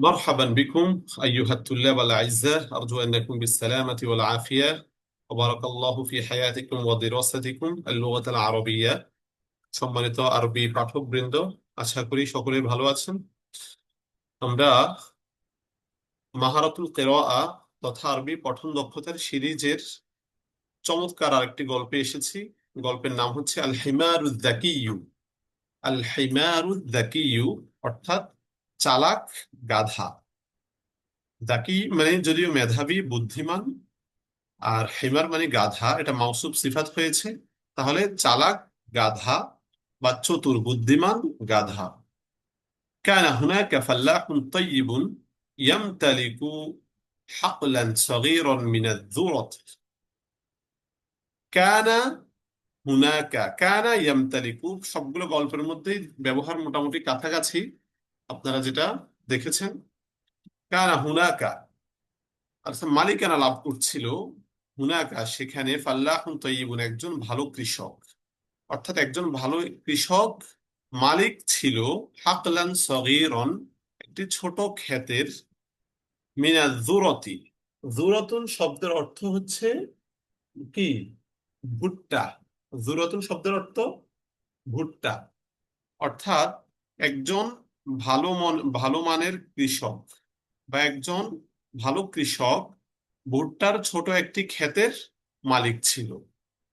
مرحبا بكم أيها الطلاب الأعزاء أرجو أنكم بالسلامة والعافية وبارك الله في حياتكم ودراستكم اللغة العربية সম্মানিত আরবি পাঠকবৃন্দ আশা করি সকলেই ভালো আছেন আমরা মাহারাতুল কেরাআ তথা আরবি পঠন দক্ষতার সিরিজের চমৎকার আরেকটি গল্পে এসেছি গল্পের নাম হচ্ছে আল হিমারুদ দাকিয়ু আল হিমারুদ দাকিয়ু অর্থাৎ চালাক গাধা দাকি মানে যদিও মেধাবী বুদ্ধিমান আর হেমার মানে গাধা এটা মাউসুব সিফাত হয়েছে তাহলে চালাক গাধা বা চতুর বুদ্ধিমান গাধা كان هناك فلاح طيب يمتلك حقلا صغيرا من الذرة كان هناك كان يمتلك সবগুলো গল্পের মধ্যেই ব্যবহার মোটামুটি কাছাকাছি আপনারা যেটা দেখেছেন, কানা হুনাকা অর্থাৎ মালিকানা লাভ করছিল হুনাকা, সেখানে ফাল্লাহুন তৈবুন একজন ভালো কৃষক। অর্থাৎ একজন ভালো কৃষক মালিক ছিল হাকলান সগীরন, একটি ছোট ক্ষেতের মিনা জুরতি। জুরতুন শব্দের অর্থ হচ্ছে কি? ভুট্টা। জুরতুন শব্দের অর্থ ভুট্টা। অর্থাৎ একজন ভালো মন ভালো মানের কৃষক বা একজন ভালো কৃষক ভুট্টার ছোট একটি ক্ষেতের মালিক ছিল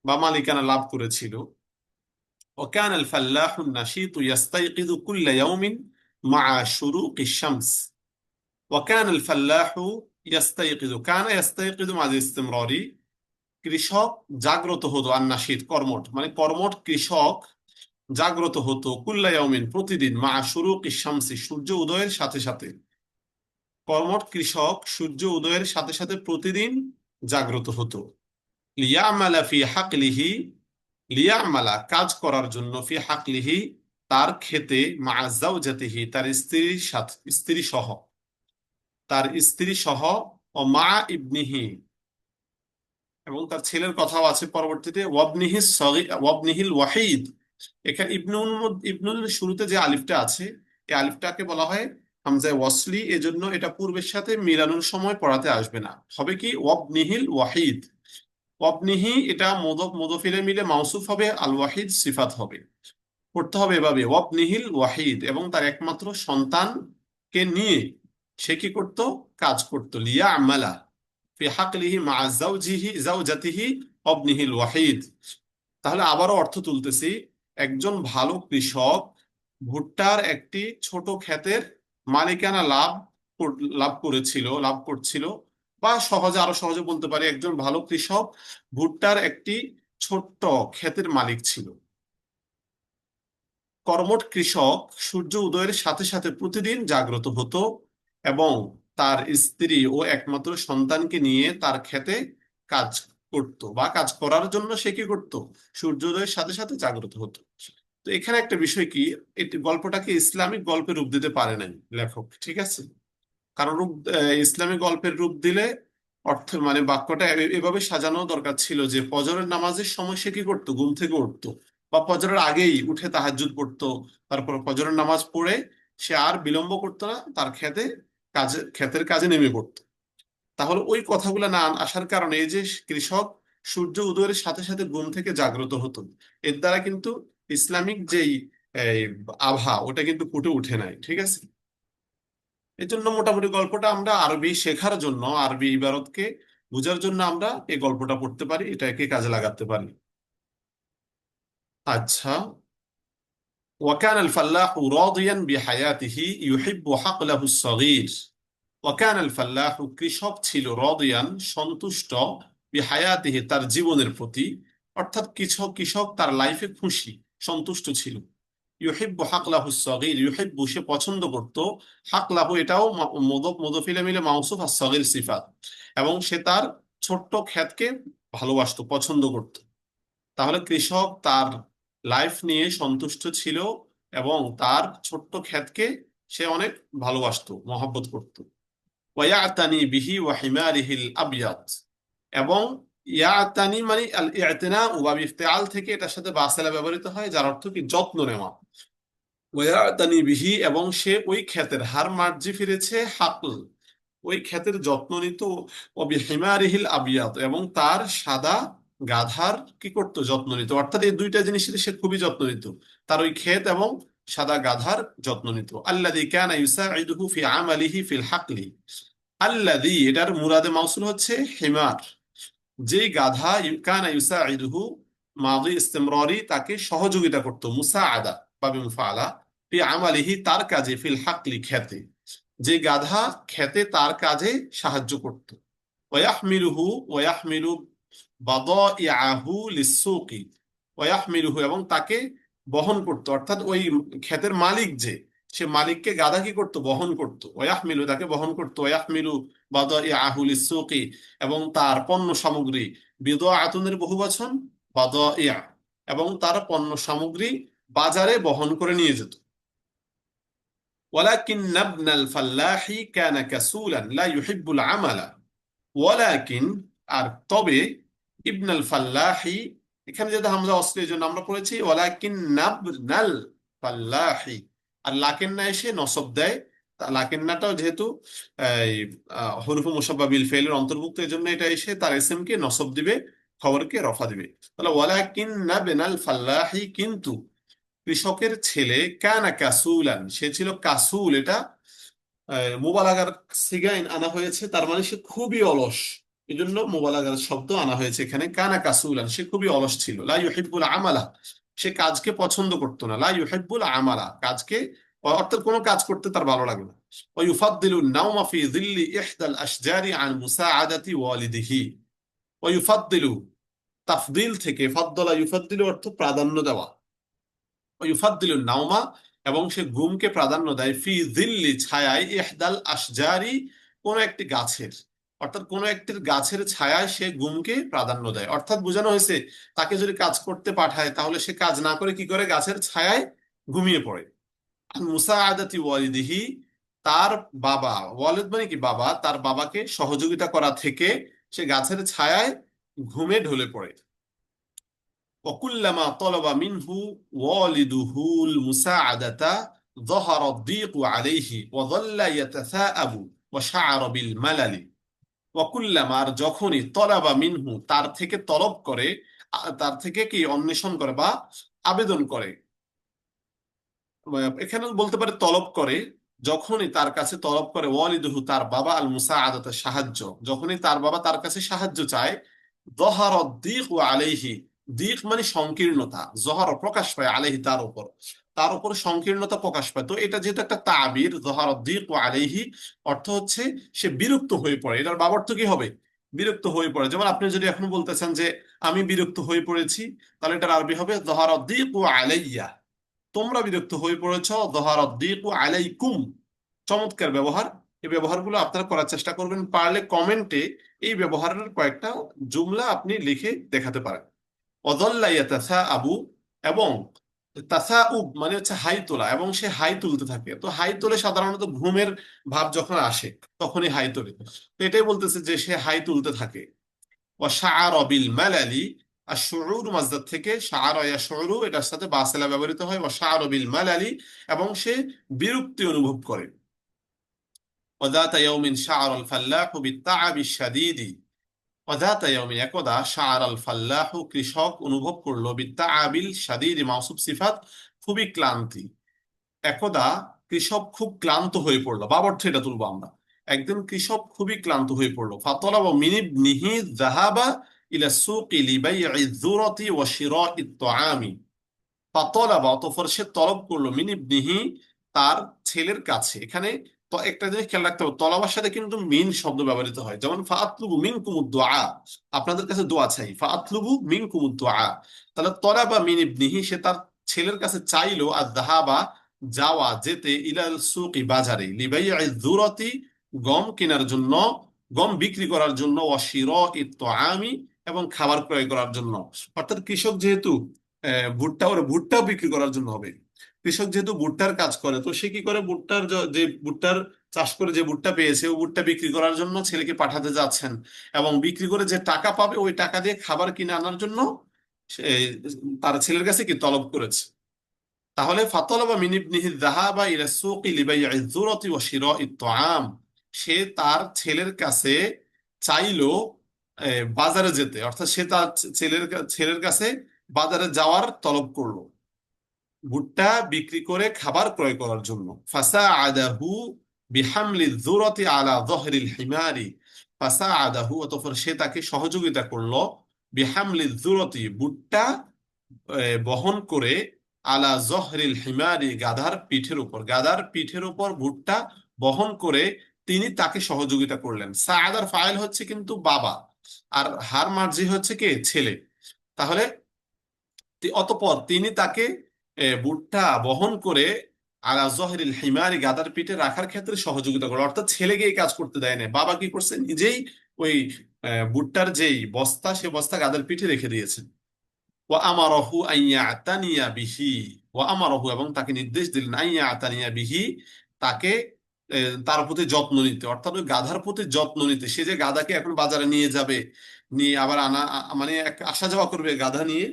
বা মালিকানা লাভ করেছিল وكان الفلاح النشيط يستيقظ كل يوم مع شروق الشمس وكان الفلاح يستيقظ كان يستيقظ مع الاستمراري কৃষক জাগ্রত হতো আর নাশিদ কর্মঠ মানে কর্মঠ কৃষক জাগ্রত হতো, কুল্লা প্রতিদিন মা শুরুক শামসি, সূর্য উদয়ের সাথে সাথে। কর্মঠ কৃষক সূর্য উদয়ের সাথে সাথে প্রতিদিন জাগ্রত হতো। লিয়ামালা ফি হাকলিহি, লিয়ামালা কাজ করার জন্য ফি হাকলিহি, তার খেতে মা জাউজাতিহি তার স্ত্রীর সাথে, স্ত্রী সহ। তার স্ত্রী সহ ও মা ইবনিহি। এবং তার ছেলের কথাও আছে পরবর্তীতে, ওয়াবনিহি ওয়াবনিহিল ওয়াহিদ। এখানে ইবনুল ইবনুল শুরুতে যে আলিফটা আছে, এই আলিফটাকে বলা হয় হামজায় ওয়াসলি। এজন্য এটা পূর্বের সাথে মিলানোর সময় পড়াতে আসবে না। হবে কি? ওয়াব নিহিল ওয়াহিদ। ওয়াবনিহি এটা মোদক, মোদফিলে মিলে মাউসুফ হবে আল ওয়াহিদ সিফাত হবে। পড়তে হবে এভাবে, ওয়াবনিহিল ওয়াহিদ। এবং তার একমাত্র সন্তানকে নিয়ে সে কি করত? কাজ করত। লিয়া আমালা ফি হাকলিহি মা জাউজাতিহি ওয়াবনিহিল ওয়াহিদ। তাহলে আবারও অর্থ তুলতেছি একজন ভালো কৃষক, ভুট্টার একটি ছোট ক্ষেতের মালিকানা লাভ লাভ করেছিল, লাভ করছিল বা সহজে, আরও সহজে বলতে পারি, একজন ভালো কৃষক ভুট্টার একটি ছোট্ট ক্ষেতের মালিক ছিল। কর্মট কৃষক সূর্য উদয়ের সাথে সাথে প্রতিদিন জাগ্রত হতো এবং তার স্ত্রী ও একমাত্র সন্তানকে নিয়ে তার ক্ষেতে কাজ করত বা কাজ করার জন্য সে কি করত? সূর্যোদয়ের সাথে সাথে জাগ্রত হতো। তো এখানে একটা বিষয় কি? এটি গল্পটাকে ইসলামিক গল্পে রূপ দিতে পারে নাই লেখক, ঠিক আছে? কারণ রূপ ইসলামিক গল্পের রূপ দিলে অর্থ মানে বাক্যটা এভাবে সাজানো দরকার ছিল যে ফজরের নামাজের সময় সে কি করতো? ঘুম থেকে উঠতো বা ফজরের আগেই উঠে তাহাজ্জুদ পড়তো। তারপর ফজরের নামাজ পড়ে সে আর বিলম্ব করতো না, তার খেতে, কাজে ক্ষেতের কাজে নেমে পড়তো। তাহলে ওই কথাগুলো না আসার কারণে এই যে কৃষক সূর্য উদয়ের সাথে সাথে ঘুম থেকে জাগ্রত হতো এর দ্বারা কিন্তু ইসলামিক যেই এই, আভা ওটা কিন্তু ফুটে উঠে নাই ঠিক আছে এই জন্য মোটামুটি গল্পটা আমরা আরবি শেখার জন্য আরবি ইবারতকে বোঝার জন্য আমরা এই গল্পটা পড়তে পারি এটাকে কাজে লাগাতে পারি আচ্ছা وكان الفلاح راضيا بحياته يحب حقله الصغير ওয়াকান আল ফাল্লাহ কৃষক ছিল রদিয়ান সন্তুষ্ট বিহায়াতিহে তার জীবনের প্রতি। অর্থাৎ কৃষক কৃষক তার লাইফে খুশি, সন্তুষ্ট ছিল। ইউহিব্বু হাকলাহু সগির, ইউহিব্বু সে পছন্দ করত। হাকলাহু এটাও মোদক মোদফিলে মিলে মাউসুফ আর সগির সিফাত। এবং সে তার ছোট্ট খ্যাতকে ভালোবাসত, পছন্দ করত। তাহলে কৃষক তার লাইফ নিয়ে সন্তুষ্ট ছিল এবং তার ছোট্ট খ্যাতকে সে অনেক ভালোবাসত, মহাব্বত করতো। ওয়ায়াতানি বিহি ওয়া হিমারিহিল আবিয়াদ এবং ইয়াতানি মানে আল ইআতিনা ওয়া ইফতিআল থেকে এটার সাথে বাসেলা ব্যবহৃত হয়, যার অর্থ কি যত্ন নেওয়া। ওয়াতানি বিহি এবং সে ওই ক্ষেতের হার মার্জি ফিরেছে হাকল ওই ক্ষেতের যত্ন নিত ও বিহিমারিহিল আবিয়াত এবং তার সাদা গাধার কি করতো? যত্ন নিত। অর্থাৎ এই দুইটা জিনিসের সে খুবই যত্ন নিত। তার ওই ক্ষেত এবং সাদা গাধার যত্ন নিত। আল্লাযী কানা ইউসাইদুহু ফি আমালিহি ফিল হাকলি। আল্লাযী, এটার মুরাদে মাউসুল হচ্ছে হিমার। যেই গাধা কানা ইউসাইদুহু মাদি ইস্তিমরারি, তাকে সহযোগিতা করত, মুসাআদা, বাবে মুফাআলা ফি আমালিহি তার কাজে, ফিল হাকলি, খেতে। যে গাধা খেতে, তার কাজে সাহায্য করত। ওয়াহমিলুহু, ওয়াহমিলু বাদাইআহু লিসসুকি ওয়াহমিলুহু এবং তাকে বহন করত। অর্থাৎ ওই ক্ষেতের মালিক যে সে মালিককে গাধা কি করত বহন করত ওয়াহমিলু তাকে বহন করত ওয়াহমিলু বাদাইআহু লিসসুকি এবং তার পণ্য সামগ্রী বিদআতুনের বহুবচন বাদাইআ এবং তার পণ্য সামগ্রী বাজারে বহন করে নিয়ে যেত ولكن ابن الفلاح كان كسولا لا يحب العمل ولكن আর তবে ইবনাল ফাল্লাহি এখানে যেটা হামজা অস্ত্রের জন্য আমরা পড়েছি ওয়ালাকিন নাবনাল ফাল্লাহি আর লাকিন্না এসে নসব দেয়। লাকিন্নাটাও যেহেতু আহ, মুসাব্বা বিল ফেলের অন্তর্ভুক্ত এই জন্য এটা এসে তার এসএম কে নসব দিবে খবরকে রফা দিবে। তাহলে ওয়ালাকিন নাবনাল ফাল্লাহি কিন্তু কৃষকের ছেলে কানা কাসুলান সে ছিল কাসুল এটা মুবালাগার সিগাইন আনা হয়েছে তার মানে সে খুবই অলস। এই জন্য মুবালাগার শব্দ আনা হয়েছে এখানে কানা কাসুলান সে খুবই অলস ছিল। লা ইউহিব্বুল আমালা সে কাজকে পছন্দ করতো না। লা ইউহিব্বুল আমালা, কাজকে, অর্থাৎ কোনো কাজ করতে তার ভালো লাগে না। ওয়া ইউফাদ্দিলু নাওমা ফি যিল্লি ইহদাল আশজারি আন মুসাআদাতি ওয়ালিদিহি। ওয়া ইউফাদ্দিলু, তাফদিল থেকে ফাদ্দলা, ইউফাদ্দিলু অর্থ প্রাধান্য দেওয়া। ইউফাদ্দিলু নাওমা, এবং সে ঘুমকে প্রাধান্য দেয় ফি দিল্লি ছায়ায় ইহদাল আশজারি, কোন একটি গাছের। অর্থাৎ কোন একটি গাছের ছায়ায় সে ঘুমকে প্রাধান্য দেয় অর্থাৎ বোঝানো হয়েছে তাকে যদি কাজ করতে পাঠায় তাহলে সে কাজ না করে কি করে গাছের ছায়ায় ঘুমিয়ে পড়ে আর মুসাআদাতি ওয়ালিদিহি তার বাবা ওয়ালিদ মানে কি বাবা তার বাবাকে সহযোগিতা করা থেকে সে গাছের ছায়ায় ঘুমে ঢলে পড়ে وكلما طلب منه والده المساعدة ظهر الضيق عليه وظل يتثاءب وشعر بالملل ওয়াকুল্লাম, আর যখনই তলাবা মিনহু, তার থেকে তলব করে তার থেকে কি অন্বেষণ করে বা আবেদন করে। এখানে বলতে পারে তলব করে, যখনই তার কাছে তলব করে, ওয়ালিদহু, তার বাবা আল মুসা আদতের সাহায্য, যখনই তার বাবা তার কাছে সাহায্য চায় জহার দিক ও আলেহি দিক মানে সংকীর্ণতা, জহর প্রকাশ পায় আলেহি তার উপর। তার উপর সংকীর্ণতা প্রকাশ পায়। তো এটা যেহেতু একটা তাবির, জহর দিক ও আলাইহি, অর্থ হচ্ছে সে বিরক্ত হয়ে পড়ে। এটার বাবার্থ কি হবে? বিরক্ত হয়ে পড়ে। যেমন আপনি যদি এখন বলতেছেন যে, আমি বিরক্ত হয়ে পড়েছি তাহলে এটার আরবি হবে জহর দিক ও আলাইয়া। তোমরা বিরক্ত হয়ে পড়েছ দহার দিক ও আলাইকুম। চমৎকার ব্যবহার। এই ব্যবহারগুলো আপনারা করার চেষ্টা করবেন। পারলে কমেন্টে এই ব্যবহারের কয়েকটা জুমলা আপনি লিখে দেখাতে পারেন। অদল্লা ইয়াতাসা আবু এবং তাসা উব মানে হচ্ছে হাই তোলা এবং সে হাই তুলতে থাকে তো হাই তোলে সাধারণত ঘুমের ভাব যখন আসে তখনই হাই তোলে তো এটাই বলতেছে যে সে হাই তুলতে থাকে ও শাআর বিল মালালি আর শুরুর মাজদার থেকে শাআর ইয়াশুরু এটার সাথে বাসেলা ব্যবহৃত হয় ও শাআর বিল মালালি এবং সে বিরক্তি অনুভব করে وذات يوم شعر الفلاح بالتعب الشديد অজাতায়মিন একদা শাহর আল ফাল্লাহ, কৃষক অনুভব করল, বিত্তা আবিল সাদির মাসুব সিফাত খুবই ক্লান্তি। একদা কৃষক খুব ক্লান্ত হয়ে পড়ল বাবার এটা তুলবো আমরা। একদিন কৃষক খুবই ক্লান্ত হয়ে পড়ল। ফাতলা বা মিনিব নিহি জাহাবা ইলা সুকি লিবাই জুরতি ও শির ইত্তামি ফাতলা বা অতফর সে তলব করল, মিনিব নিহি তার ছেলের কাছে। এখানে একটা জিনিস খেয়াল রাখতে হবে, তলাবার সাথে কিন্তু মিন শব্দ ব্যবহৃত হয়। যেমন, ফাআতলুবু মিনকুমুদ দুআ আপনাদের কাছে দোয়া চাই, ফাআতলুবু মিনকুমুদ দুআ তাহলে তলাবা মিন ইবনিহি, সে তার ছেলের কাছে চাইলো আর দাহাবা যাওয়া যেতে ইলাল সুকি বাজারে লিবাই'i দুরতি গম কেনার জন্য, গম বিক্রি করার জন্য ওয়াশিরা'i আমি এবং খাবার ক্রয় করার জন্য। অর্থাৎ কৃষক যেহেতু ভুট্টা, ওর ভুট্টাও বিক্রি করার জন্য হবে। কৃষক যেহেতু ভুট্টার কাজ করে, তো সে কি করে ভুট্টার যে ভুট্টার চাষ করে যে ভুট্টা পেয়েছে, ও ভুট্টা বিক্রি করার জন্য ছেলেকে পাঠাতে যাচ্ছেন এবং বিক্রি করে যে টাকা পাবে, ওই টাকা দিয়ে খাবার কিনে আনার জন্য তার ছেলের কাছে কি তলব করেছে? তাহলে ফাতলাবা মিন ইবনিহি যাহাবা ইলা সুকি লিবাই'i যুরাতি ওয়া শিরা'i তাআম। সে তার ছেলের কাছে চাইলো বাজারে যেতে। অর্থাৎ সে তার ছেলের ছেলের কাছে বাজারে যাওয়ার তলব করল। ভুট্টা বিক্রি করে খাবার ক্রয় করার জন্য। ফাসাআদাহু বিহামলি যুরাতি আলা যহরিল হিমারি। ফাসাআদাহু, অতঃপর সে তাকে সহযোগিতা করল বিহামলি যুরাতি ভুট্টা বহন করে আলা জহরিল হিমারি গাধার পিঠের উপর। গাধার পিঠের উপর ভুট্টা বহন করে তিনি তাকে সহযোগিতা করলেন। সাআদার ফাইল হচ্ছে কিন্তু বাবা, আর হার মার্জি হচ্ছে কে? ছেলে। তাহলে অতঃপর তিনি তাকে ভুট্টা বহন করে আলা জহরিল হিমারি গাদার পিঠে রাখার ক্ষেত্রে সহযোগিতা করে। অর্থাৎ ছেলেকে এই কাজ করতে দেয় না বাবা কি করছে? নিজেই ওই আহ, ভুট্টার যেই বস্তা সে বস্তা গাদার পিঠে রেখে দিয়েছেন ও আমার অহু আইয়া আতানিয়া বিহি ও আমার অহু এবং তাকে নির্দেশ দিলেন আইয়া আতানিয়া বিহি তাকে তার প্রতি যত্ন নিতে। অর্থাৎ ওই গাধার প্রতি যত্ন নিতে। সে যে গাধাকে এখন বাজারে নিয়ে যাবে নিয়ে আবার আনা মানে আসা যাওয়া করবে গাধা নিয়ে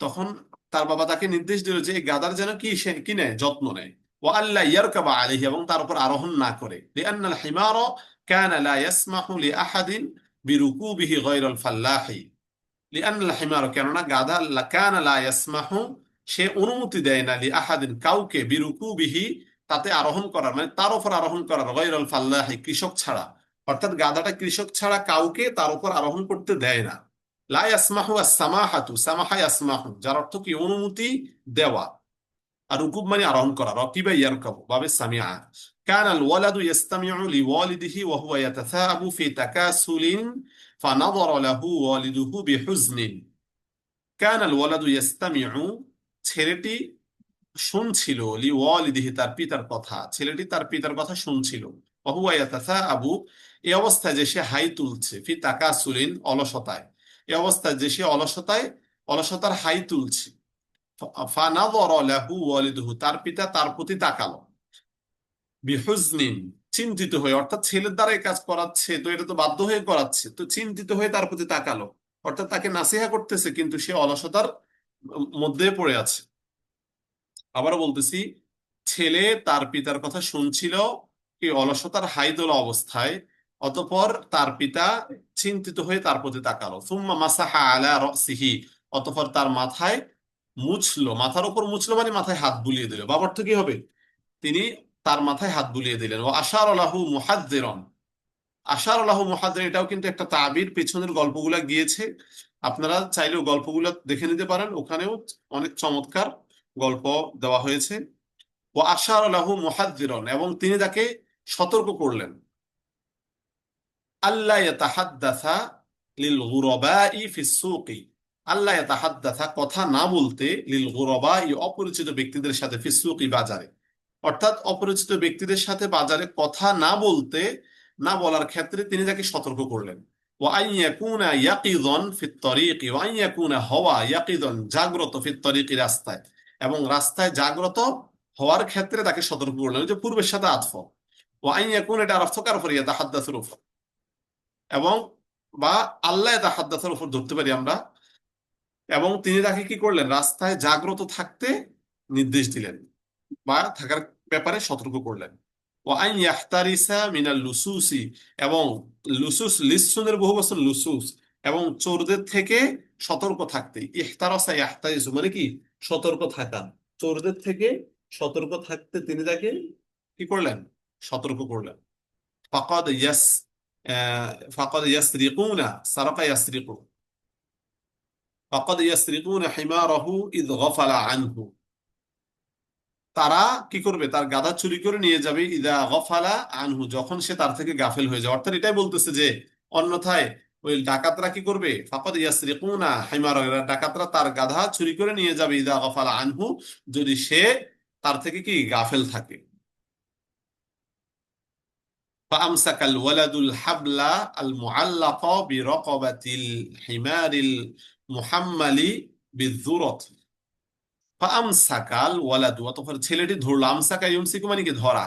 তখন তার বাবা তাকে নির্দেশ দিল যে এই গাধার যেন কি কি যত্ন নেয়। ও আল্লাহ ইয়ারকাবা আলাইহি এবং তার উপর আরোহণ না করে। সে অনুমতি দেয় না লি আহাদিন কাউকে বিরুকুবিহি তাতে আরোহণ করার। মানে তার উপর আরোহণ করার ফাল্লাহি, কৃষক ছাড়া। অর্থাৎ গাদাটা কৃষক ছাড়া কাউকে তার উপর আরোহণ করতে দেয় না। লা ইয়াসমাহু আস-সামাহাতু সামাহা ইয়াসমাহু যার অর্থ কি অনুমতি দেওয়া আর রুকুব মানে আরোহণ করা রকিবা ইয়ারকাবু বাবে সামিআ كان الولد يستمع لوالده وهو يتثاءب في تكاسل فنظر له والده بحزن كان الولد يستمع ছেলেটি শুনছিল লিওয়ালিদিহি তার পিতার কথা ছেলেটি তার পিতার কথা শুনছিল ওহুয়া ইয়াতাসাআবু এই অবস্থায় যে সে হাই তুলছে ফি তাকাসুলিন অলসতায় অবস্থায় যে সে অলসতায়, অলসতার হাই তুলছে। তার পিতা তার প্রতি তাকালো। বিহুজনিন, চিন্তিত হয়ে, অর্থাৎ ছেলের দ্বারা কাজ করাচ্ছে, তো এটা তো বাধ্য হয়ে করাচ্ছে, তো চিন্তিত হয়ে তার প্রতি তাকালো। অর্থাৎ তাকে নাসিহা করতেছে, কিন্তু সে অলসতার মধ্যে পড়ে আছে। আবার বলতেছি, ছেলে তার পিতার কথা শুনছিল, এই অলসতার হাইদোলা অবস্থায় অতঃপর তার পিতা চিন্তিত হয়ে তার প্রতি তাকালো। সুম্মা মাসাহা আলা রাসিহি, অতপর তার মাথায় মুছলো। মাথার উপর মুছলো মানে মাথায় হাত বুলিয়ে দিল। বাবার তো কি হবে? তিনি তার মাথায় হাত বুলিয়ে দিলেন। ও আশার আলাহু মুহাদ্দিরন। আশার আলাহু মুহাদ্দির এটাও কিন্তু একটা তাবির, পেছনের গল্পগুলা গিয়েছে। আপনারা চাইলেও গল্পগুলো দেখে নিতে পারেন। ওখানেও অনেক চমৎকার গল্প দেওয়া হয়েছে। ও আশার আলাহু মুহাদ্দিরন, এবং তিনি তাকে সতর্ক করলেন। আল্লাহ ইয়াতাহাদ্দাসা লিল গুরবাই ফিস সুকি আল্লাহ ইয়াতাহাদ্দাসা কথা না বলতে লিল গুরবাই অপরিচিত ব্যক্তিদের সাথে ফিস সুকি বাজারে অর্থাৎ অপরিচিত ব্যক্তিদের সাথে বাজারে কথা না বলতে না বলার ক্ষেত্রে তিনি তাকে সতর্ক করলেন وأن يكون يقظا في الطريق وأن يكون হওয়া ইয়াকিদন জাগ্রত ফি الطريق রাস্তায় এবং রাস্তায় জাগ্রত হওয়ার ক্ষেত্রে তাকে সতর্ক করলেন ওই যে পূর্বের সাথে আতফ وأن يكون এটা অর্থ কার উপর ইয়াতাহাদ্দাসুর উপর এবং বা আল্লাহ ইয়াতাহাদ্দাসুর উপর ধরতে পারি আমরা। এবং তিনি তাকে কি করলেন? রাস্তায় জাগ্রত থাকতে নির্দেশ দিলেন বা থাকার ব্যাপারে সতর্ক করলেন। ওয়াইন ইয়াহতারিসা মিনাল লুসুসি এবং লুসুস লিসুনের বহু বছর লুসুস এবং চোরদের থেকে সতর্ক থাকতে। ইহতারাসা ইয়াহতারিসু মানে কি? সতর্ক থাকা। চোরদের থেকে সতর্ক থাকতে তিনি তাকে কি করলেন? সতর্ক করলেন। ফাকাদ ইয়াস ফাকাদ ইয়াসরিকুনা সারাকা ইয়াসরিকু ফাকাদ ইয়াসরিকুনা হিমারাহু ইদ গাফালা আনহু তারা কি করবে? তার গাধা চুরি করে নিয়ে যাবে, ইদা গফালা আনহু। যখন সে তার থেকে গাফেল হয়ে যায় অর্থাৎ এটাই বলতেছে যে, অন্যথায় ওই ডাকাতরা কি করবে? ফাকাদ ইয়াসরিকুনা হিমার। ডাকাতরা তার গাধা চুরি করে নিয়ে যাবে, ইদা গফালা আনহু। যদি সে তার থেকে কি? গাফেল থাকে। فأمسك الولد الحبل المعلق برقبة الحمار المحمل بالذرة ফামসাকাল ওয়ালাদু অতঃপর ছেলেটি ধরলো আমসাকা ইউমসিকু মানে কি ধরা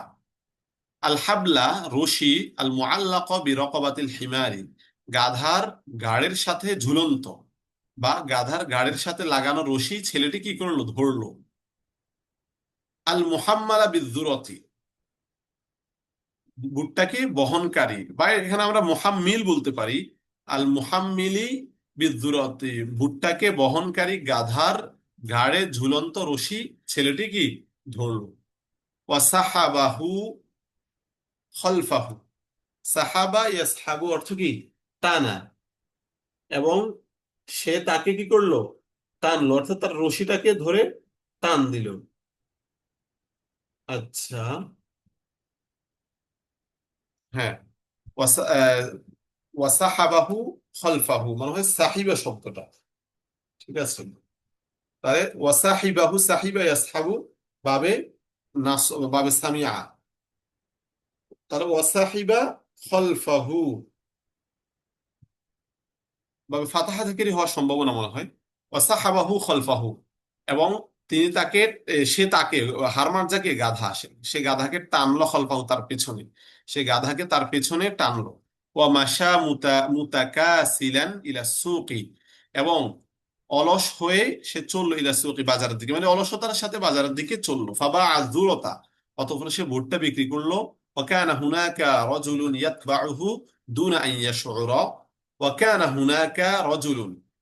আল হাবলা রশি আল মুআল্লাক বিরকবাতিল হিমারি গাধার গাড়ের সাথে ঝুলন্ত বা গাধার গাড়ের সাথে লাগানো রশি ছেলেটি কি করলো ধরলো আল মুহাম্মালা বিদ্যুরতি ভুট্টাকে বহনকারী বা এখানে আমরা মুহাম্মিল বলতে পারি। আল মুহাম্মিলি বিদ্যুরতি ভুট্টাকে বহনকারী গাধার ঘাড়ে ঝুলন্ত রশি ছেলেটি কি? ধরল। ওয়াসাহাবাহু খলফাহু। সাহাবা ইয়াসহাবু অর্থ কি? টানা। এবং সে তাকে কি করল? টানলো, অর্থাৎ তার রশিটাকে ধরে টান দিল। আচ্ছা। হ্যাঁ। ওয়াসাহাবাহু খলফাহু মানে হয় সাহিবা শব্দটা। ঠিক আছে? তাহলে ওয়াসাহিবাহু সাহিবা ইয়াসহাবু, বাবে নাস, বাবে সামিআ তাহলে ওয়াসাহিবা খলফাহু। বাবে ফাতাহা থেকেই হওয়ার সম্ভাবনা মনে হয়। ওয়াসাহাবাহু খলফাহু। এবং তিনি তাকে সে তাকে, হারমার্জাকে গাধা আসে। সে গাধাকে টানলো খলফাহু তার পেছনে। সে গাধাকে তার পেছনে টানলো ওয়া মাশা মুতা মুতাকাসিলান ইলা সুকি এবং অলস হয়ে সে চললো ইলা সুকি বাজারের দিকে মানে অলসতার সাথে বাজারের দিকে চললো ফাবা আযুরতা অতঃপর সে ভুট্টা বিক্রি করলো وكان هناك رجل يتبعه دون أن يشعر وكان هناك رجل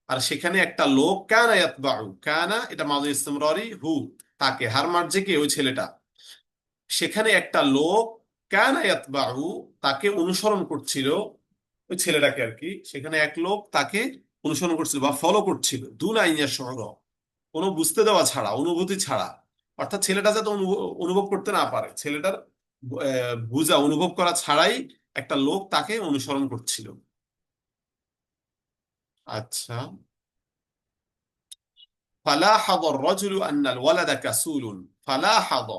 আর সেখানে একটা লোক কানা ইয়াতবাউ কানা এটা মাযি ইসতিমরারি হু তাকে হার মারছে কে ওই ছেলেটা সেখানে একটা লোক কানায়াত বাহু তাকে অনুসরণ করছিল ওই ছেলেটাকে আর কি? সেখানে এক লোক তাকে অনুসরণ করছিল বা ফলো করছিল। দুন আইনের সহর কোনো বুঝতে দেওয়া ছাড়া, অনুভূতি ছাড়া। অর্থাৎ ছেলেটা যাতে অনুভব করতে না পারে। ছেলেটার বুঝা, অনুভব করা ছাড়াই একটা লোক তাকে অনুসরণ করছিল। আচ্ছা। ফালাহাদ রজুল আন্নাল ওয়ালাদা কাসুলুন। ফালাহাদ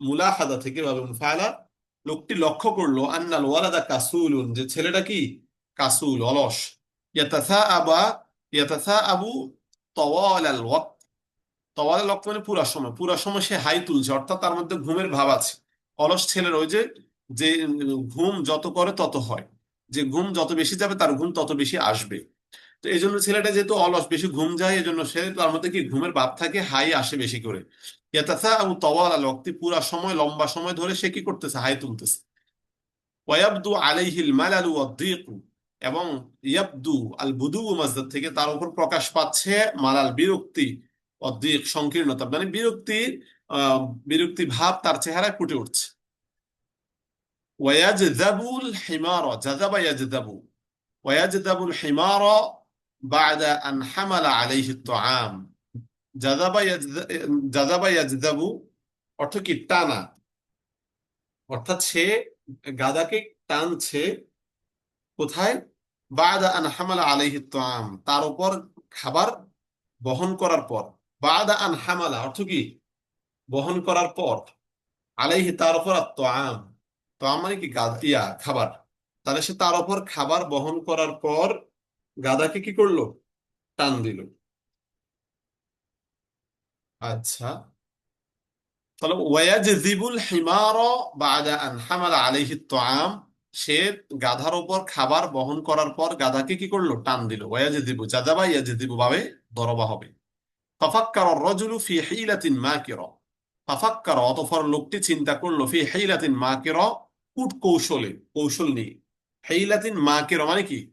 মুলাহাদা থেকে ভাবে ফালা লোকটি লক্ষ্য করল আন্নাল ওয়ালাদা কাসুলুন যে ছেলেটা কি? কাসুল, অলস। ইয়াতাসাআবু তাওয়াল আল ওয়াক্ত তাওয়াল আল ওয়াক্ত মানে পুরা সময়। পুরা সময় সে হাই তুলছে, অর্থাৎ তার মধ্যে ঘুমের ভাব আছে। অলস ছেলের ওই যে যে, ঘুম যত করে তত হয়। যে ঘুম যত বেশি যাবে, তার ঘুম তত বেশি আসবে। তো এই জন্য ছেলেটা যেহেতু অলস, বেশি ঘুম যায় এই জন্য সে তার মধ্যে কি ঘুমের ভাব থাকে? হাই আসে বেশি করে। আল ওয়াক্তি, পুরা সময়, লম্বা সময় ধরে সে কি করতেছে? হাই তুলতেছে। ওয়াবদু আলাইহিল মালালু ওয়াদ্দীকু এবং ইয়াবদু আল বুদু থেকে তার উপর প্রকাশ পাচ্ছে মালাল বিরক্তি অদ্দিক সংকীর্ণতা। মানে বিরক্তির বিরক্তি ভাব তার চেহারায় ফুটে উঠছে। ওয়াজদাবুল হিমার জাযাবা ইয়াজদাবু। ওয়াজদাবুল হিমার তার উপর খাবার বহন করার পর। বাদা আন হামালা অর্থ কি? বহন করার পর। আলাইহি তার উপর তাম তাম মানে কি? গাদিয়া খাবার। তাহলে সে তার উপর খাবার বহন করার পর গাদাকে কি করল? টান দিল। আচ্ছা। তাহলে ওয়াজদিবুল হিমার বাদা আন হামালা আলাইহি তাম সে গাধার উপর খাবার বহন করার পর গাধাকে কি করল? টান দিল। ওয়াজদিবু জাযাবা ইয়াজদিবু ভাবে দরবা হবে। ফাফাক্কার রজুলু ফি হিলাতিন মাকিরা। ফাফাক্কার, অতঃপর লোকটি চিন্তা করল, ফি হিলাতিন কূট কৌশলে কৌশল নিয়ে। হিলাতিন মাকিরা মানে কি?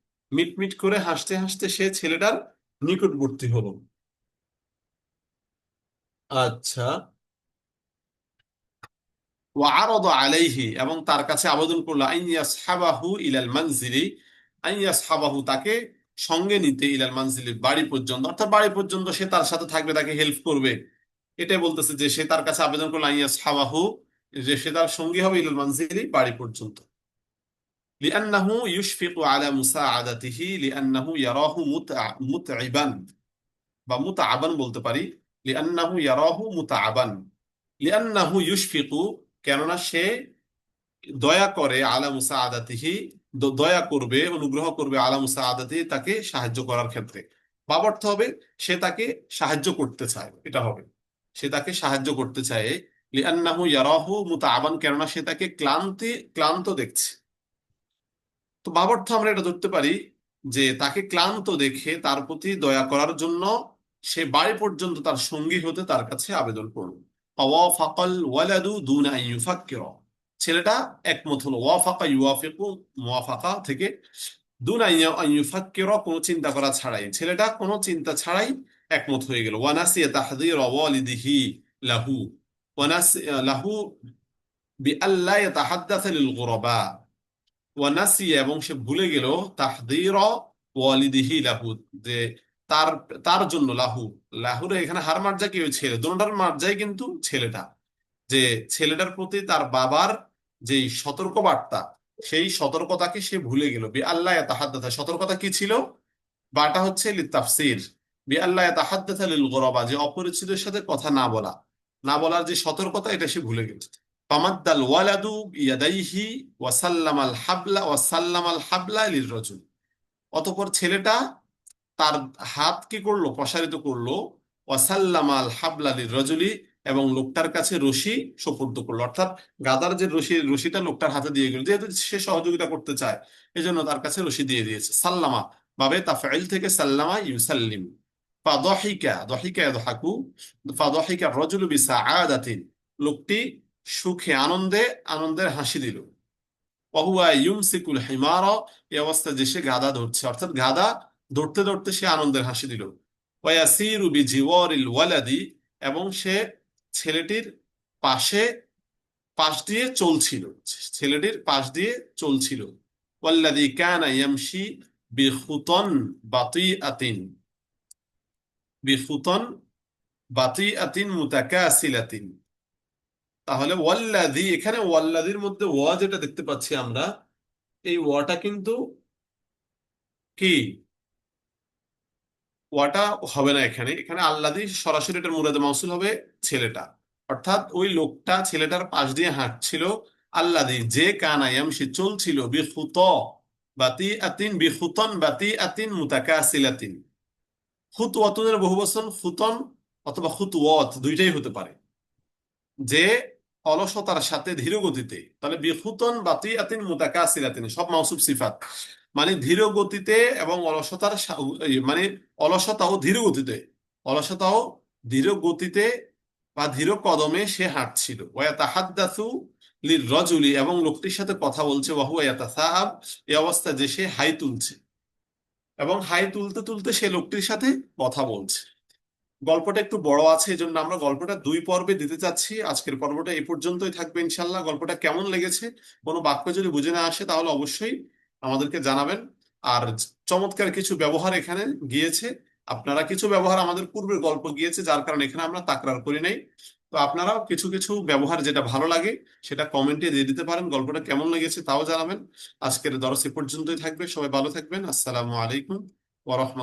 মিটমিট করে হাসতে হাসতে সে ছেলেটার নিকটবর্তী হলো। আচ্ছা। আলাইহি, এবং তার কাছে আবেদন করল ইলাল তাকে সঙ্গে নিতে ইলাল মানজিলি বাড়ি পর্যন্ত, অর্থাৎ বাড়ি পর্যন্ত সে তার সাথে থাকবে, তাকে হেল্প করবে। এটাই বলতেছে যে সে তার কাছে আবেদন করল, আইন ইয়াসহাবাহু, যে সে তার সঙ্গী হবে ইলাল মানজিলি বাড়ি পর্যন্ত। লিআন্নাহু আলা মুসাআদাতিহি লিআন্নাহু পারি। কেননা সে দয়া করে আলা মুসাআদাতিহি দয়া করবে, অনুগ্রহ করবে আলা মুসাআদাতিহি তাকে সাহায্য করার ক্ষেত্রে। বা অর্থ হবে সে তাকে সাহায্য করতে চায়, এটা হবে। সে তাকে সাহায্য করতে চায়। লিআন্নাহু ইয়ারাহু মুতাআবান কেননা সে তাকে ক্লান্তি, ক্লান্ত দেখছে। তো বাব অর্থ আমরা এটা ধরতে পারি যে তাকে ক্লান্ত দেখে তার প্রতি দয়া করার জন্য সে বাড়ি পর্যন্ত তার সঙ্গী হতে তার কাছে আবেদন করল। ওয়াফাকাল ওয়ালাদু দুনা ইউফাক্কিরা। ছেলেটা একমত হলো, ওয়াফাকা ইউয়াফিকু মুওয়াফাকা থেকে দুনা ইউফাক্কিরা কোনো চিন্তা করা ছাড়াই। ছেলেটা কোনো চিন্তা ছাড়াই একমত হয়ে গেল। ওয়ানাসিয়া তাহদির ওয়ালিদিহি লাহু। ওয়ানাসি লাহু বিআল্লা ইয়াতাহাদ্দাসা লিল গুরাবা। ওয়ানাসিয়া এবং সে ভুলে গেল তাহদির ওয়ালিদিহি লাহু, যে তার তার জন্য লাহু। লাহুর এখানে হার মার্জা কি ওই ছেলে? দোনোটার মার্জাই কিন্তু ছেলেটা। যে ছেলেটার প্রতি তার বাবার যেই সতর্কবার্তা, সেই সতর্কতাকে সে ভুলে গেল। বি আল্লাহ তাহাদ্দাথা। সতর্কতা কি ছিল? বাটা হচ্ছে তাফসির। বি আল্লাহ তাহাদ্দাথা লিল গুরাবা, যে অপরিচিতের সাথে কথা না বলা। না বলার যে সতর্কতা, এটা সে ভুলে গেল ফামাদ্দাল ওয়ালাদু ইয়াদাইহি ওয়াসাল্লামাল হাবলা ওয়াসাল্লামাল হাবলা লির রজুল অতঃপর ছেলেটা তার হাত কি করল? প্রসারিত করল। ওয়াসাল্লামাল হাবলা লির এবং লোকটার কাছে রশি সোপর্দ করল। অর্থাৎ গাদার যে রশি, রশিটা লোকটার হাতে দিয়ে গেল। যেহেতু সে সহযোগিতা করতে চায়, এজন্য তার কাছে রশি দিয়ে দিয়েছে। সাল্লামা বাবে তাফাইল থেকে সাল্লামা ইউসাল্লিম। ফাদহিকা, দহিকা ইয়াদহাকু, ফাদহিকা রজুলু বিসাআদাতিন। লোকটি সুখে আনন্দে আনন্দের হাসি দিল। ওহুয়া ইউমসিকুল এই অবস্থায় যে সে গাদা ধরছে, অর্থাৎ গাদা ধরতে ধরতে সে আনন্দের হাসি দিল। এবং সে ছেলেটির পাশে পাশ দিয়ে চলছিল, ছেলেটির পাশ দিয়ে চলছিল। ওয়াল্লাদি কানা ইয়ামশি বিখুতন বাতিআতিন বিখুতন বাতিআতিন মুতাকাসিলাতিন। তাহলে ওয়াল্লাদি এখানে ওয়াল্লাদির মধ্যে ওয়া যেটা দেখতে পাচ্ছি আমরা, এই ওয়াটা কিন্তু কি? ওয়াটা হবে না এখানে। এখানে আল্লাদি সরাসরি এটার মুরাদে মাউসুল হবে ছেলেটা। অর্থাৎ ওই লোকটা ছেলেটার পাশ দিয়ে হাঁটছিল আল্লাদি যে কানায়াম সে চলছিল বিখুত বাতি আতিন বিখুতন বাতি আতিন মুতাকা মুতাকাসিলাতিন। খুতওয়াতুনের বহুবচন খুতন অথবা খুতওয়াত, দুইটাই হতে পারে। যে অলসতার সাথে ধীর গতিতে তাহলে বিখুতন বাতি আতিন মুতাকাসিলাতিন সব মাউসুফ সিফাত। মানে ধীর গতিতে এবং অলসতার মানে অলসতাও ধীর গতিতে অলসতাও ধীর গতিতে বা ধীর কদমে সে হাঁটছিল। লির রজুলি এবং লোকটির সাথে কথা বলছে ওয়াহু ইয়াতাসাহাব এই অবস্থায় যে সে হাই তুলছে। এবং হাই তুলতে তুলতে সে লোকটির সাথে কথা বলছে। গল্পটা একটু বড় আছে এই জন্য আমরা গল্পটা দুই পর্বে দিতে চাচ্ছি। আজকের পর্বটা এ পর্যন্তই থাকবে ইনশাল্লাহ গল্পটা কেমন লেগেছে, কোনো বাক্য যদি বুঝে না আসে তাহলে অবশ্যই আমাদেরকে জানাবেন। আর চমৎকার কিছু ব্যবহার এখানে গিয়েছে। আপনারা কিছু ব্যবহার আমাদের পূর্বের গল্প গিয়েছে, যার কারণে এখানে আমরা তাকরার করি নাই। তো আপনারাও কিছু কিছু ব্যবহার যেটা ভালো লাগে, সেটা কমেন্টে দিয়ে দিতে পারেন, গল্পটা কেমন লেগেছে তাও জানাবেন। আজকের দরস এ পর্যন্তই থাকবে, সবাই ভালো থাকবেন। আসসালামু আলাইকুম ওয়া রাহমাতুল্লাহ।